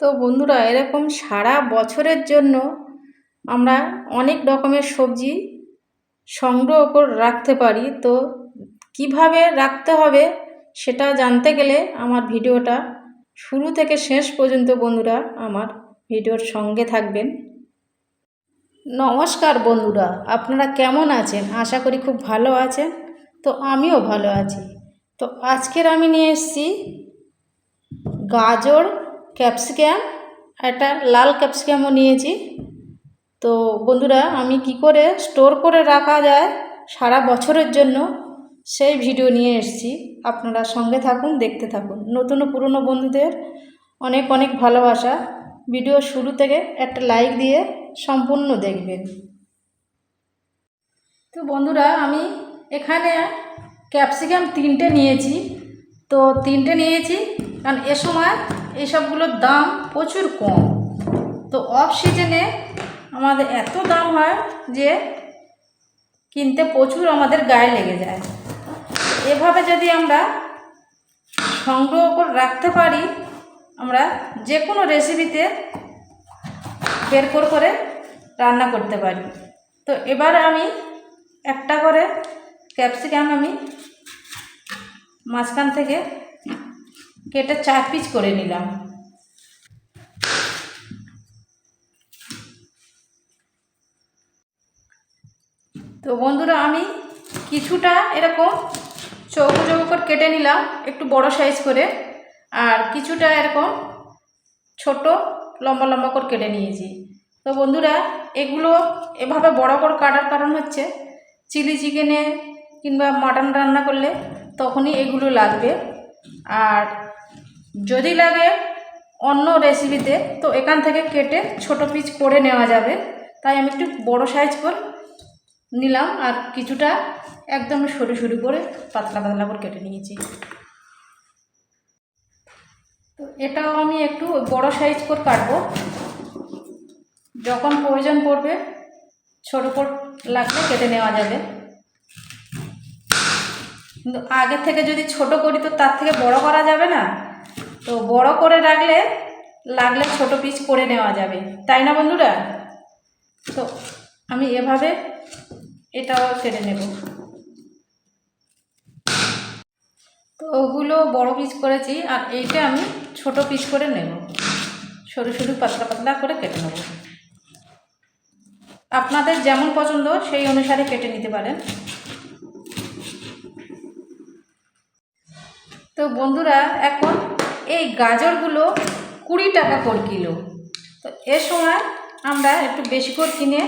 তো বন্ধুরা, এরকম সারা বছরের জন্য আমরা অনেক রকমের সবজি সংগ্রহ করে, রাখতে পারি। তো কীভাবে রাখতে হবে সেটা জানতে গেলে আমার ভিডিওটা শুরু থেকে শেষ পর্যন্ত বন্ধুরা আমার ভিডিওর সঙ্গে থাকবেন। নমস্কার বন্ধুরা, আপনারা কেমন আছেন? আশা করি খুব ভালো আছেন। তো আমিও ভালো আছি। তো আজকের আমি নিয়ে এসেছি গাজর ক্যাপসিকাম, একটা লাল ক্যাপসিকামও নিয়েছি। তো বন্ধুরা, আমি কি করে স্টোর করে রাখা যায় সারা বছরের জন্য সেই ভিডিও নিয়ে এসেছি। আপনারা সঙ্গে থাকুন, দেখতে থাকুন। নতুন ও পুরনো বন্ধুদের অনেক অনেক ভালোবাসা। ভিডিও শুরু থেকে একটা লাইক দিয়ে সম্পূর্ণ দেখবেন। তো বন্ধুরা, আমি এখানে ক্যাপসিকাম তিনটে নিয়েছি। তো তিনটে নিয়েছি, কারণ এ সময় এইসবগুলোর দাম প্রচুর কম। তো অফ সিজনে আমাদের এত দাম হয় যে কিনতে প্রচুর আমাদের গায়ে লেগে যায়। এভাবে যদি আমরা সংগ্রহ করে, রাখতে পারি, আমরা যে কোনো রেসিপিতে বের করে রান্না করতে পারি। তো এবার আমি একটা করে ক্যাপসিকাম আমি মাঝখান থেকে কেটে চার পিস করে নিলাম। তো বন্ধুরা, আমি কিছুটা এরকম চৌকো চৌকো করে কেটে নিলাম, একটু বড় সাইজ করে। আর কিছুটা এরকম ছোট লম্বা লম্বা করে কেটে নিয়েছি। তো বন্ধুরা, এগুলো এভাবে বড় করে কাটার কারণ হচ্ছে, চিলি চিকেনে কিংবা মাটন রান্না করলে তখনই এগুলো লাগবে। আর যদি লাগে অন্য রেসিপিতে তো এখান থেকে কেটে ছোট পিস করে নেওয়া যাবে। তাই আমি একটু বড় সাইজ করে নিলাম আর কিছুটা একদম সরু সরু করে, পাতলা পাতলা করে কেটে নিয়েছি। তো এটাও আমি একটু বড় সাইজ করে কাটবো। যখন প্রয়োজন পড়বে, ছোটো করে লাগলে কেটে নেওয়া যাবে। কিন্তু আগে থেকে যদি ছোট করি, তো তার থেকে বড় করা যাবে না? তো বড় করে রাখলে, লাগলে ছোট পিস করে নেওয়া যাবে। তাই না বন্ধুরা? তো আমি এভাবে এটাও কেটে নেব। তো ওগুলো বড় পিস করেছি, আর এইটা আমি ছোট পিস করে নেব। সরু সরু পাতলা পাতলা করে কেটে নেব। আপনাদের যেমন পছন্দ, সেই অনুসারে কেটে নিতে পারেন। তো বন্ধুরা, এখন এই গাজরগুলো কুড়ি টাকা করে কিলো। তো এ সময় আমরা একটু বেশি করে কিনে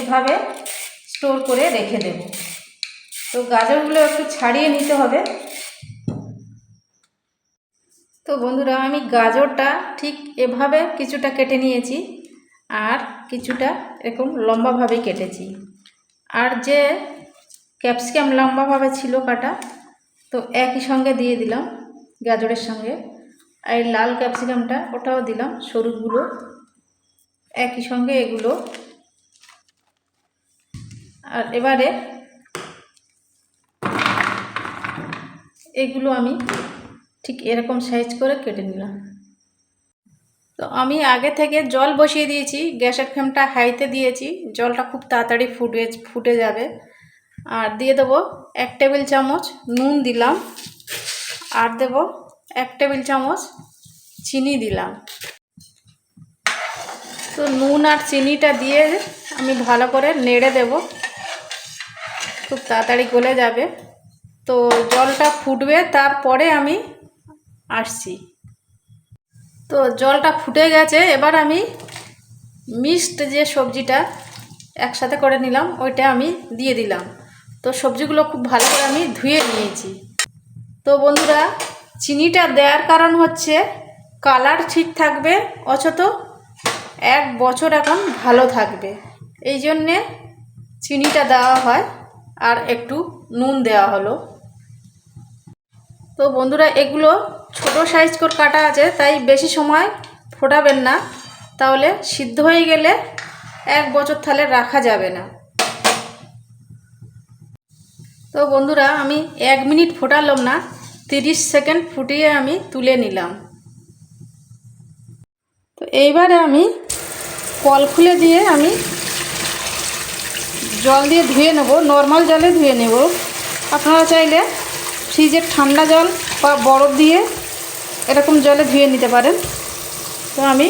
এভাবে স্টোর করে রেখে দেব। তো গাজরগুলো একটু ছাড়িয়ে নিতে হবে। তো বন্ধুরা, আমি গাজরটা ঠিক এভাবে কিছুটা কেটে নিয়েছি আর কিছুটা এরকম লম্বাভাবে কেটেছি। আর যে ক্যাপসিকাম লম্বাভাবে ছিল কাটা, তো একই সঙ্গে দিয়ে দিলাম গাজরের সঙ্গে। আর লাল ক্যাপসিকামটা ওটাও দিলাম সরুগুলো একই সঙ্গে এগুলো। আর এবারে এগুলো আমি ঠিক এরকম সাইজ করে কেটে নিলাম। তো আমি আগে থেকে জল বসিয়ে দিয়েছি গ্যাসের ফ্লেমটা হাইতে দিয়েছি, জলটা খুব তাড়াতাড়ি ফুটে ফুটে যাবে। আর দিয়ে দেবো এক টেবিল চামচ নুন দিলাম। আর দেব এক টেবিল চামচ চিনি দিলাম। তো নুন আর চিনিটা দিয়ে আমি ভালো করে নেড়ে দেব। খুব তাড়াতাড়ি গলে যাবে। তো জলটা ফুটবে, তারপরে আমি আসছি। তো জলটা ফুটে গেছে, এবার আমি মিক্সড যে সবজিটা একসাথে করে নিলাম, ওইটা আমি দিয়ে দিলাম। তো সবজিগুলো খুব ভালো করে আমি ধুয়ে নিয়েছি। তো বন্ধুরা চিনিটা দেওয়ার কারণ হচ্ছে কালার ঠিক থাকবে, অথচ এক বছর এখন ভালো থাকবে। এই জন্যে চিনিটা দেওয়া হয় আর একটু নুন দেওয়া হলো। তো বন্ধুরা, এগুলো ছোট সাইজ করে কাটা আছে, তাই বেশি সময় ফোটাবেন না। তাহলে সিদ্ধ হয়ে গেলে এক বছর তাহলে রাখা যাবে না। তো বন্ধুরা, আমি এক মিনিট ফোটালাম না। তিরিশ সেকেন্ড ফুটিয়ে আমি তুলে নিলাম। তো এইবারে আমি কল খুলে দিয়ে আমি জল দিয়ে ধুয়ে নেব, নর্মাল জলে ধুয়ে নেব। আপনারা চাইলে ফ্রিজের ঠান্ডা জল বা বরফ দিয়ে এরকম জলে ধুয়ে নিতে পারেন। তো আমি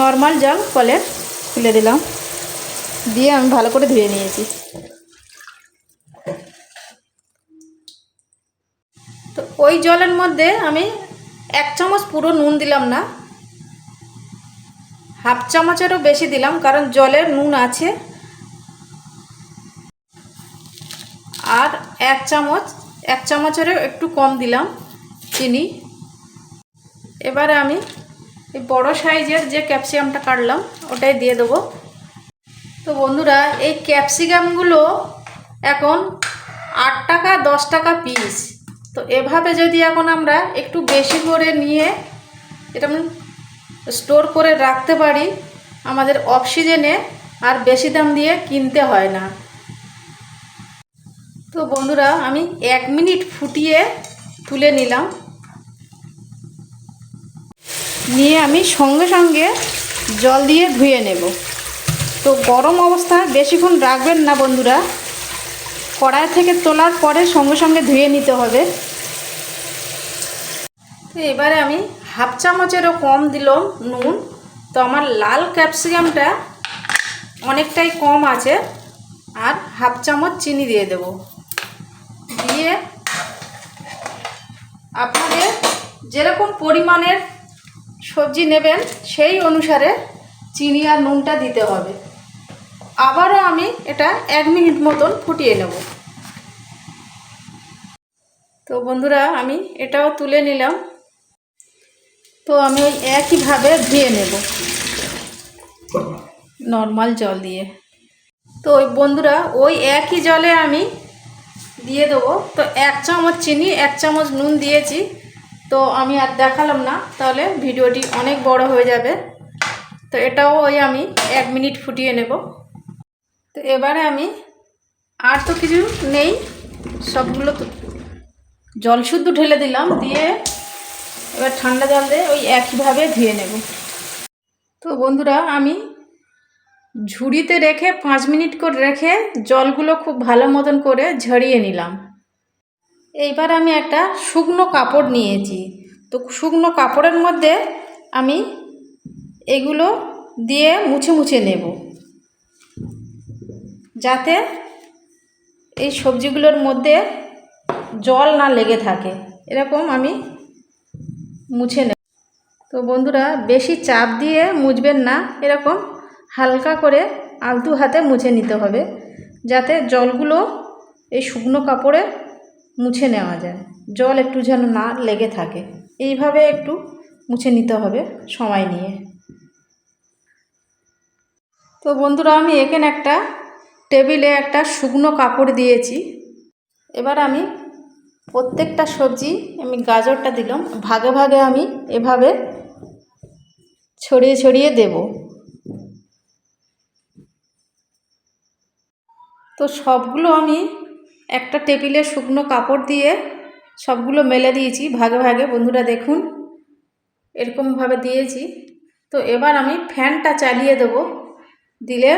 নর্মাল জল কলে খুলে দিলাম। দিয়ে আমি ভালো করে ধুয়ে নিয়েছি। ওই জলের মধ্যে আমি এক চামচ পুরো নুন দিলাম না। হাফ চামচেরও বেশি দিলাম, কারণ জলের নুন আছে। আর এক চামচ, এক চামচেরও একটু কম দিলাম চিনি। এবারে আমি এই বড়ো সাইজের যে ক্যাপসিকামটা কাটলাম, ওটাই দিয়ে দেবো। তো বন্ধুরা, এই ক্যাপসিকামগুলো এখন আট টাকা, দশ টাকা পিস তো এভাবে যদি এখন আমরা একটু বেশি করে নিয়ে এটা স্টোর করে রাখতে পারি, আমাদের অক্সিজেনে আর বেশি দাম দিয়ে কিনতে হয় না। তো বন্ধুরা, আমি এক মিনিট ফুটিয়ে তুলে নিলাম। নিয়ে আমি সঙ্গে সঙ্গে জল দিয়ে ধুয়ে নেব। তো গরম অবস্থা বেশিক্ষণ রাখবেন না বন্ধুরা। কড়াই থেকে তোলার পরে সঙ্গে সঙ্গে ধুয়ে নিতে হবে। তো এবারে আমি হাফ চামচেরও কম দিলাম নুন। তো আমার লাল ক্যাপসিকামটা অনেকটাই কম আছে। আর হাফ চামচ চিনি দিয়ে দেব। দিয়ে আপনাদের যেরকম পরিমাণের সবজি নেবেন, সেই অনুসারে চিনি আর নুনটা দিতে হবে। আবারও আমি এটা এক মিনিট মতন ফুটিয়ে নেব। তো বন্ধুরা, আমি এটাও তুলে নিলাম। তো আমি ওই একইভাবে ধুয়ে নেব। নর্মাল জল দিয়ে। তো ওই বন্ধুরা, ওই একই জলে আমি দিয়ে দেবো। তো এক চামচ চিনি, এক চামচ নুন দিয়েছি। তো আমি আর দেখালাম না, তাহলে ভিডিওটি অনেক বড় হয়ে যাবে। তো এটাও ওই আমি এক মিনিট ফুটিয়ে নেব। তো এবারে আমি আর তো কিছু নেই, সবগুলো জল শুদ্ধ ঢেলে দিলাম, দিয়ে এবার ঠান্ডা জল দিয়ে ওই একইভাবে ধুয়ে নেব। তো বন্ধুরা, আমি ঝুড়িতে রেখে পাঁচ মিনিট করে রেখে জলগুলো খুব ভালো মতন করে ঝরিয়ে নিলাম। এইবার আমি একটা শুকনো কাপড় নিয়েছি। তো শুকনো কাপড়ের মধ্যে আমি এগুলো দিয়ে মুছে মুছে নেব। যাতে এই সবজিগুলোর মধ্যে জল না লেগে থাকে। এরকম আমি মুছে নেব। তো বন্ধুরা, বেশি চাপ দিয়ে মুছবেন না। এরকম হালকা করে আলতু হাতে মুছে নিতে হবে, যাতে জলগুলো এই শুকনো কাপড়ে মুছে নেওয়া যায়। জল একটু যেন না লেগে থাকে। এইভাবে একটু মুছে নিতে হবে সময় নিয়ে। তো বন্ধুরা, আমি এখানে একটা টেবিলে একটা শুকনো কাপড় দিয়েছি। এবার আমি প্রত্যেকটা সবজি, আমি গাজরটা দিলাম। ভাগে ভাগে আমি এভাবে ছড়িয়ে ছড়িয়ে দেব। তো সবগুলো আমি একটা টেবিলে শুকনো কাপড় দিয়ে সবগুলো মেলে দিয়েছি। ভাগে ভাগে বন্ধুরা দেখুন, এরকমভাবে দিয়েছি। তো এবার আমি ফ্যানটা চালিয়ে দেব। দিলে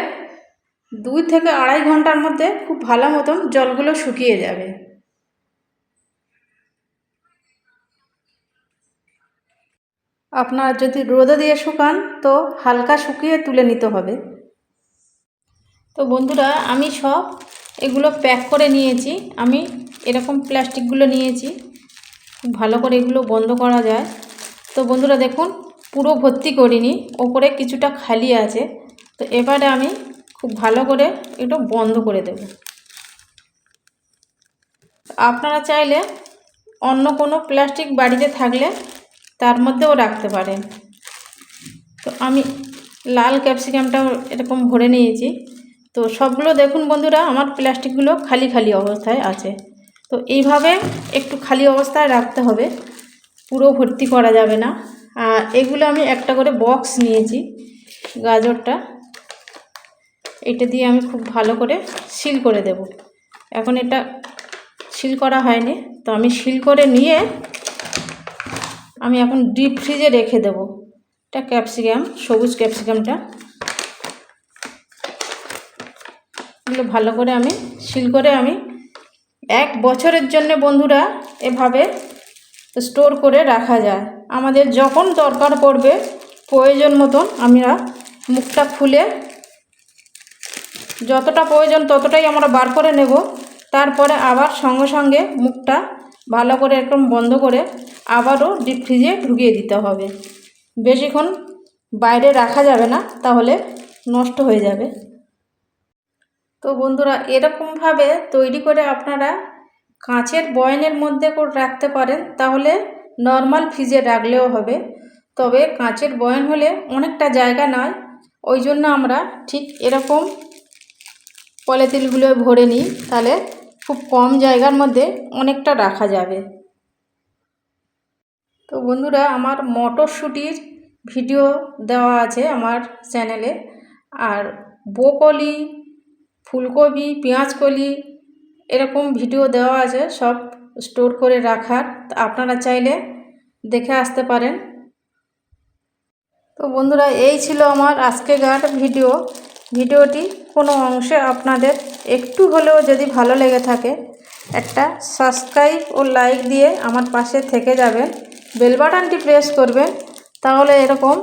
দুই থেকে আড়াই ঘণ্টার মধ্যে খুব ভালো মতন জলগুলো শুকিয়ে যাবে। আপনার যদি রোদে দিয়ে শুকান, তো হালকা শুকিয়ে তুলে নিতে হবে। তো বন্ধুরা, আমি সব এগুলো প্যাক করে নিয়েছি। আমি এরকম প্লাস্টিকগুলো নিয়েছি। ভালো করে এগুলো বন্ধ করা যায়। তো বন্ধুরা, দেখুন, পুরো ভর্তি করিনি। ওপরে কিছুটা খালি আছে। তো এবারে আমি খুব ভালো করে একটু বন্ধ করে দেব। আপনারা চাইলে অন্য কোনো প্লাস্টিক বাড়িতে থাকলে তার মধ্যেও রাখতে পারেন। তো আমি লাল ক্যাপসিকামটাও এরকম ভরে নিয়েছি। তো সবগুলো দেখুন বন্ধুরা, আমার প্লাস্টিকগুলো খালি খালি অবস্থায় আছে। তো এইভাবে একটু খালি অবস্থায় রাখতে হবে, পুরো ভর্তি করা যাবে না। এগুলো আমি একটা করে বক্স নিয়েছি, গাজরটা। এটা দিয়ে আমি খুব ভালো করে সিল করে দেব। এখন এটা সিল করা হয়নি, তো আমি সিল করে নিয়ে আমি এখন ডিপ ফ্রিজে রেখে দেব। এটা ক্যাপসিকাম, সবুজ ক্যাপসিকামটা। এগুলো ভালো করে আমি সিল করে আমি এক বছরের জন্য বন্ধুরা এভাবে স্টোর করে রাখা যায়। আমাদের যখন দরকার পড়বে প্রয়োজন মতন আমরা মুখটা খুলে যতটা প্রয়োজন ততটাই আমরা বার করে নেব। তারপরে আবার সঙ্গে সঙ্গে মুখটা ভালো করে একদম বন্ধ করে আবারও ডিপ ফ্রিজে ঢুকিয়ে দিতে হবে। বেশিক্ষণ বাইরে রাখা যাবে না, তাহলে নষ্ট হয়ে যাবে। তো বন্ধুরা, এরকমভাবে তৈরি করে আপনারা কাঁচের বয়নের মধ্যে করে রাখতে পারেন, তাহলে নর্মাল ফ্রিজে রাখলেও হবে। তবে কাঁচের বয়ন হলে অনেকটা জায়গা নয়, ওই জন্য আমরা ঠিক এরকম পলিথিনগুলো ভরে নিই, তাহলে খুব কম জায়গার মধ্যে অনেকটা রাখা যাবে। তো বন্ধুরা, আমার মটরশুঁটির ভিডিও দেওয়া আছে আমার চ্যানেলে। আর ব্রোকলি, ফুলকপি, পেঁয়াজকলি এরকম ভিডিও দেওয়া আছে, সব স্টোর করে রাখার। আপনারা চাইলে দেখে আসতে পারেন। তো বন্ধুরা, এই ছিল আমার আজকেকার ভিডিও। ভিডিওটি কোনো অংশে আপনাদের একটু হলেও যদি ভালো লেগে থাকে, একটা সাবস্ক্রাইব ও লাইক দিয়ে আমার পাশে থেকে যাবেন। বেল বাটনটি প্রেস করবেন, তাহলে এরকম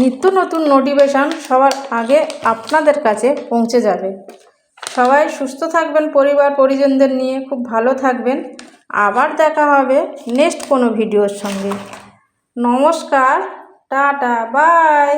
নিত্য নতুন নোটিফিকেশান সবার আগে আপনাদের কাছে পৌঁছে যাবে। সবাই সুস্থ থাকবেন, পরিবার পরিজনদের নিয়ে খুব ভালো থাকবেন। আবার দেখা হবে নেক্সট কোনো ভিডিওর সঙ্গে। নমস্কার, টাটা বাই